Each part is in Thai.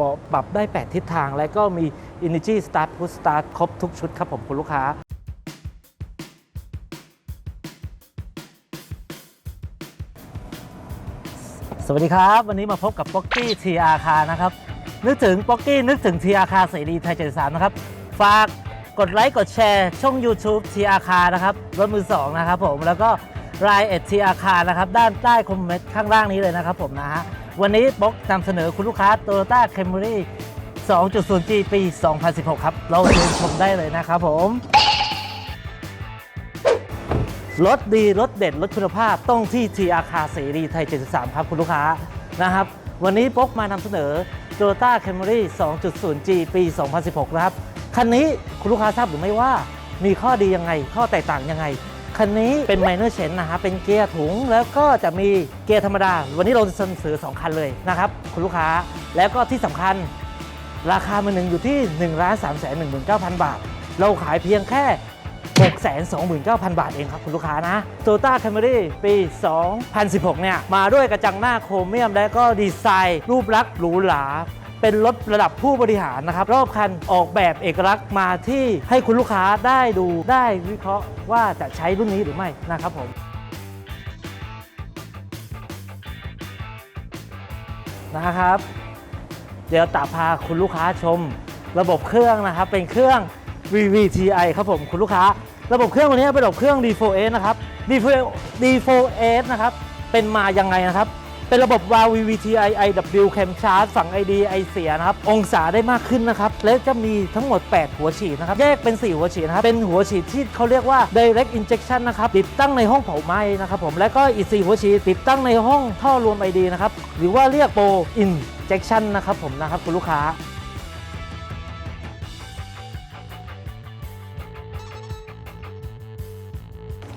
บาะปรับได้ 8 ทิศทาง และก็มี Energy Start Push Start ครบทุกชุดครับผมคุณลูกค้า สวัสดีครับ วันนี้มาพบกับป๊อกกี้ทีอาคานะครับ นึกถึงป๊อกกี้นึกถึงทีอาคาเสรีไทย73นะครับ ฝากกดไลค์กดแชร์ช่อง YouTube ทีอาคานะครับ รถมือ 2 นะครับผมแล้วก็รายเอ็ดทีอาคานะครับ ด้านใต้คอมเมนต์ข้างล่างนี้เลยนะครับผมนะฮะวันนี้ป๊อกนำเสนอคุณลูกค้า Toyota Camry 2.0G ปี 2016 ครับ เราเชิญชมได้เลยนะครับผม รถดี รถเด็ด รถคุณภาพต้องที่ทีอาคาเสรีไทย 73 ครับคุณลูกค้านะครับ วันนี้ป๊กมานำเสนอ Toyota Camry 2.0G ปี 2016 นะครับ คันนี้คุณลูกค้าทราบหรือไม่ว่ามีข้อดียังไง ข้อแตกต่างยังไง คันนี้เป็น minor change นะฮะเป็นเกียร์ถุง แล้วก็จะมีเกียร์ธรรมดา วันนี้เราจะเสนอ2คันเลยนะครับคุณลูกค้าแล้วก็ที่สำคัญราคามือหนึ่งอยู่ที่1 3 1 9 0 0 0บาท เราขายเพียงแค่ 629,000 บาทเองครับคุณลูกค้านะ Toyota Camry ปี 2016 เนี่ย มาด้วยกระจังหน้าโครเมียมและก็ดีไซน์ รูปลักษณ์หรูหรา เป็นรถระดับผู้บริหารนะครับ รอบคันออกแบบเอกลักษณ์มาที่ให้คุณลูกค้าได้ดูได้วิเคราะห์ว่าจะใช้รุ่นนี้หรือไม่นะครับผมนะครับ เดี๋ยวตาพาคุณลูกค้าชม ระบบเครื่องนะครับ เป็นเครื่อง VVTi ครับผมคุณลูกค้า ระบบเครื่องวันนี้เป็นระบบเครื่อง D4S นะครับ D4S นะครับ เป็นมายังไงนะครับ เป็นระบบวาล์ว VVTi IW Cam Charge ฝั่ง ID ไอเสียนะครับ องศาได้มากขึ้นนะครับ และจะมีทั้งหมด 8 หัวฉีดนะครับ แยกเป็น 4 หัวฉีดนะครับ เป็นหัวฉีดที่เขาเรียกว่า direct injection นะครับ ติดตั้งในห้องเผาไหม้นะครับผม และก็อีก 4 หัวฉีดติดตั้งในห้องท่อรวม ID นะครับ หรือว่าเรียกโปร injection นะครับผมนะครับคุณลูกค้า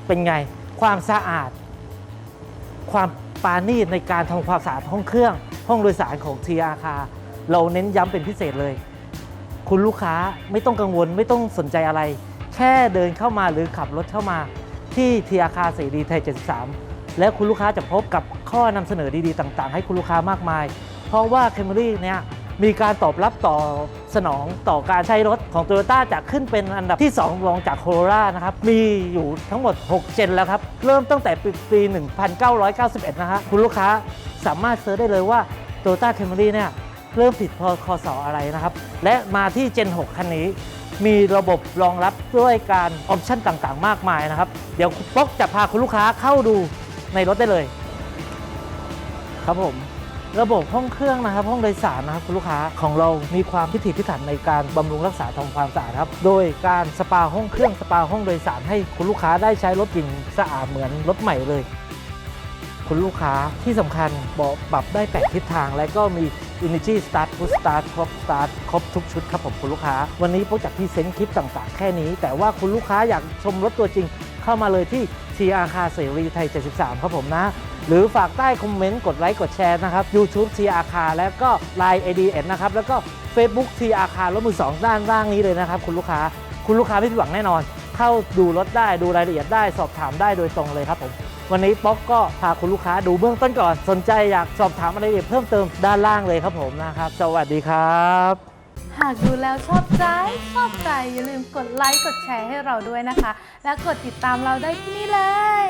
เป็นไง ความสะอาด ความ ปาณีตในการทำความสะอาดห้องเครื่อง ห้องโดยสารของทีอาคาเราเน้นย้ำเป็นพิเศษเลย คุณลูกค้าไม่ต้องกังวลไม่ต้องสนใจอะไร แค่เดินเข้ามาหรือขับรถเข้ามาที่ทีอาคาเสรีไทย 73 และคุณลูกค้าจะพบกับข้อนำเสนอดีๆ ต่าง ๆ ให้คุณลูกค้ามากมาย เพราะว่า Camry เนี่ย มีการตอบรับต่อสนองต่อการใช้รถของ Toyota จะขึ้นเป็นอันดับที่ 2 รองจาก Corolla นะครับ มีอยู่ทั้งหมด 6 เจนแล้วครับ เริ่มตั้งแต่ปี 1991 นะฮะคุณลูกค้าสามารถเซิร์ชได้เลยว่า Toyota Camry เนี่ยเริ่มผิดพอคสออะไรนะครับ และมาที่ Gen 6คันนี้ มีระบบรองรับด้วยการออปชั่นต่างๆ มากมายนะครับ เดี๋ยวป๊อกจะพาคุณลูกค้าเข้าดูในรถได้เลย ครับผม ระบบห้องเครื่องนะครับ ห้องโดยสารนะครับคุณลูกค้าของเรามีความพิถีพิถันในการบำรุงรักษาทำความสะอาดครับ โดยการสปาห้องเครื่องสปาห้องโดยสารให้คุณลูกค้าได้ใช้รถกลิ่นสะอาดเหมือนรถใหม่เลย คุณลูกค้าที่สำคัญเบาะปรับได้8ทิศทาง และก็มี Energy Start Push Start ครบ Start ครบทุกชุดครับผมคุณลูกค้า วันนี้พวกจากที่เซ็นคลิปต่างๆ แค่นี้ แต่ว่าคุณลูกค้าอยากชมรถตัวจริง เข้ามาเลยที่ TR Car เสรีไทย 73 ครับผมนะ หรือฝากใต้คอมเมนต์ กดไลค์ กดแชร์นะครับ YouTube TR Car แล้วก็ Line ADN นะครับ แล้วก็ Facebook TR Car รถมือสองด้านล่างนี้เลยนะครับ คุณลูกค้าคุณลูกค้าไม่ผิดหวังแน่นอน เข้าดูรถได้ดูรายละเอียดได้สอบถามได้โดยตรงเลยครับผมวันนี้ป๊อกก็พาคุณลูกค้าดูเบื้องต้นก่อน สนใจอยากสอบถามอะไรละเอียดเพิ่มเติมด้านล่างเลยครับผมนะครับ สวัสดีครับ หากดูแล้วชอบใจชอบใจ อย่าลืมกดไลค์กดแชร์ให้เราด้วยนะคะ และกดติดตามเราได้ที่นี่เลย